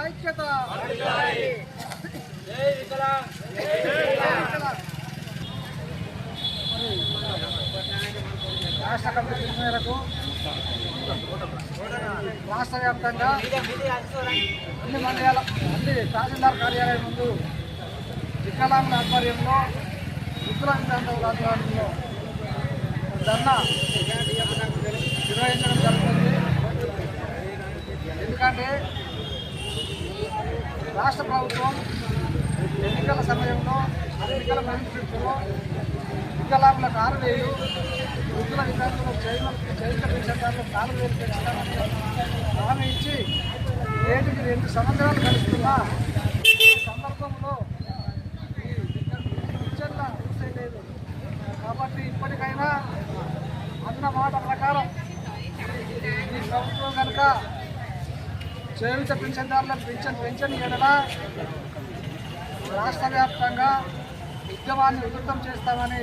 ఐక్యత. రాష్ట్ర కమిటీ మేరకు రాష్ట్ర వ్యాప్తంగా అన్ని మండలాల అన్ని తహసీల్దార్ కార్యాలయం ముందు వికలాంగుల ఆధ్వర్యంలో వికలాంగుల ఆధ్వర్యంలో ధర్నా నిర్వహించడం జరుగుతుంది ఎందుకంటే రాష్ట్ర ప్రభుత్వం ఎన్నికల సమయంలో ఎన్నికల మేనిఫెస్టోలో వికలాంగులకు ఆరు వేలు వృద్ధుల విద్యార్థులకు చైతన్య విషయాలు పెన్షన్దారులకు నాలుగు వేలు పెంచుతామని హామీ ఇచ్చి నేటికి రెండు సంవత్సరాలు గడుస్తున్నా ఈ సందర్భంలో ఈ లేదు కాబట్టి ఇప్పటికైనా అన్న మాట ప్రకారం ఈ ప్రభుత్వం కనుక చేయుత పెన్షన్దారుల పెన్షన్ పెన్షన్ ఇవ్వడా రాష్ట్ర వ్యాప్తంగా ఉద్యమాన్ని ఉధృతం చేస్తామని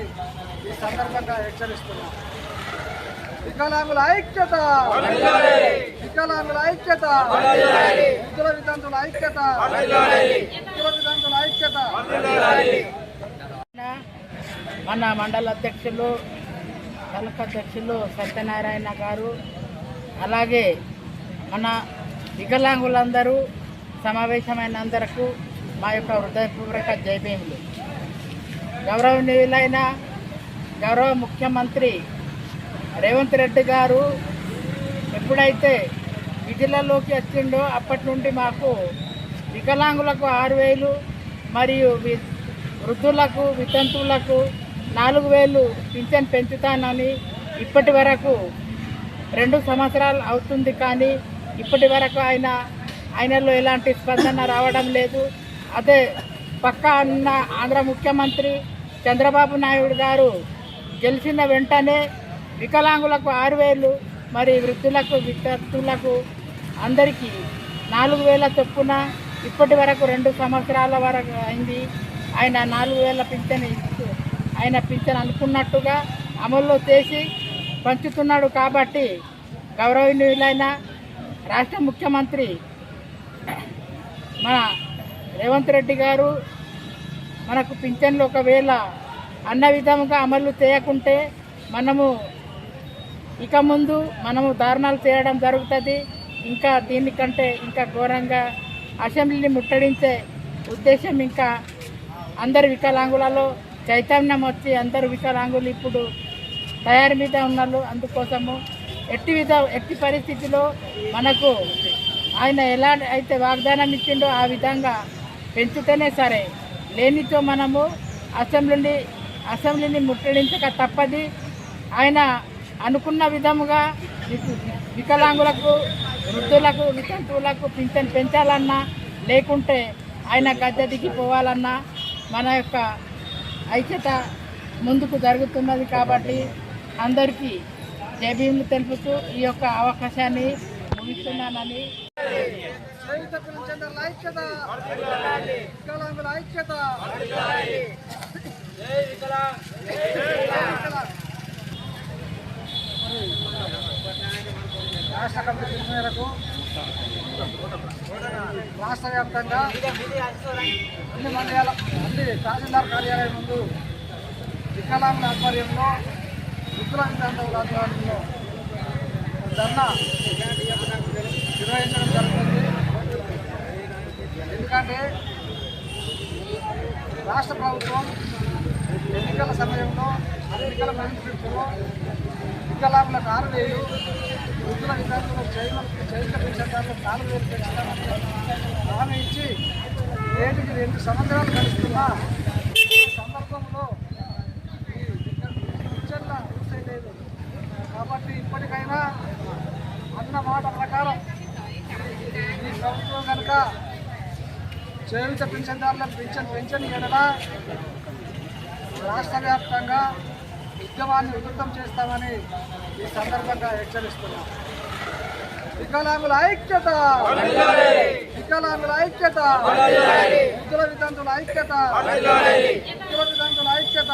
ఈ సందర్భంగా హెచ్చరిస్తున్నాం. వికలాంగుల ఐక్యత! వికలాంగుల ఐక్యత! వృద్ధుల వితంతుల ఐక్యత! వృద్ధుల వితంతుల ఐక్యత! మన మండల అధ్యక్షులు తలక అధ్యక్షులు సత్యనారాయణ గారు అలాగే మన వికలాంగులందరూ సమావేశమైనందరకు మా యొక్క హృదయపూర్వక జయభీములు. గౌరవనీయులైన గౌరవ ముఖ్యమంత్రి రేవంత్ రెడ్డి గారు ఎప్పుడైతే విధులలోకి వచ్చిండో అప్పటి నుండి మాకు వికలాంగులకు ఆరు వేలు మరియు వృద్ధులకు వితంతువులకు నాలుగు వేలు పింఛన్ పెంచుతానని ఇప్పటి వరకు రెండు సంవత్సరాలు అవుతుంది కానీ ఇప్పటి వరకు ఆయన ఆయనలో ఎలాంటి స్పందన రావడం లేదు. అదే పక్క అన్న ఆంధ్ర ముఖ్యమంత్రి చంద్రబాబు నాయుడు గారు గెలిచిన వెంటనే వికలాంగులకు ఆరు వేలు మరి వృద్ధులకు విద్యార్థులకు అందరికీ నాలుగు వేల చొప్పున ఇప్పటి వరకు రెండు సంవత్సరాల వరకు అయింది. ఆయన నాలుగు వేల పింఛన్ ఇస్తూ ఆయన పింఛన్ అనుకున్నట్టుగా అమల్లో చేసి పంచుతున్నాడు కాబట్టి గౌరవనీయులైన రాష్ట్ర ముఖ్యమంత్రి మన రేవంత్ రెడ్డి గారు మనకు పింఛన్లు ఒకవేళ అన్న విధముగా అమలు చేయకుంటే మనము ఇక ముందు మనము దారుణాలు చేయడం జరుగుతుంది. ఇంకా దీనికంటే ఇంకా ఘోరంగా అసెంబ్లీని ముట్టడించే ఉద్దేశం ఇంకా అందరు వికలాంగులలో చైతన్యం వచ్చి అందరు వికలాంగులు ఇప్పుడు తయారు మీద ఉన్నారు. అందుకోసము ఎట్టి విధ ఎట్టి పరిస్థితిలో మనకు ఆయన ఎలా అయితే వాగ్దానం ఇచ్చిండో ఆ విధంగా పెంచుతేనే సరే. లేనితో మనము అసెంబ్లీని అసెంబ్లీని ముట్టడించక తప్పది. ఆయన అనుకున్న విధముగా వికలాంగులకు వృద్ధులకు వితంతువులకు పింఛన్ పెంచాలన్నా లేకుంటే ఆయన గద్దె దిగిపోవాలన్నా మన యొక్క ఐక్యత ముందుకు జరుగుతున్నది కాబట్టి అందరికీ జయభీములు తెలుపుతూ ఈ యొక్క అవకాశాన్ని ముగిస్తున్నానని. రాష్ట్ర కమిటీ మేరకు రాష్ట్ర వ్యాప్తంగా అన్ని మండలాల అన్ని తహసీల్దార్ కార్యాలయం ముందు వికలాంగుల ఆధ్వర్యంలో వృద్ధుల విద్యార్థుల ఆధ్వర్యంలో ధర్నా నిర్వహించడం జరుగుతుంది ఎందుకంటే రాష్ట్ర ప్రభుత్వం ఎన్నికల సమయంలో ఎన్నికల మేనిఫెస్టోలో వికలాంగులకు ఆరు వేలు వృద్ధుల విద్యార్థులకు చైల్డ్ చైల్డ్ పెన్షన్దారులకు నాలుగు వేలు పెంచుతామని హామీ ఇచ్చి నేటికి రెండు సంవత్సరాలు గడుస్తున్నా ఈ సందర్భంలో ఈ పింఛన్ల యూసే లేదు కాబట్టి ఇప్పటికైనా అన్న మాట ప్రకారం ఈ ప్రభుత్వం కనుక చేయుత పెన్షన్దారులకు పెన్షన్ పెన్షన్ ఇవ్వడా రాష్ట్ర వ్యాప్తంగా ఉద్యమాన్ని ఉధృతం చేస్తామని ఈ సందర్భంగా హెచ్చరిస్తున్నాం. వికలాంగుల ఐక్యత! వికలాంగుల ఐక్యత! వృద్ధుల వితంతుల ఐక్యత! వృద్ధుల వితంతుల ఐక్యత!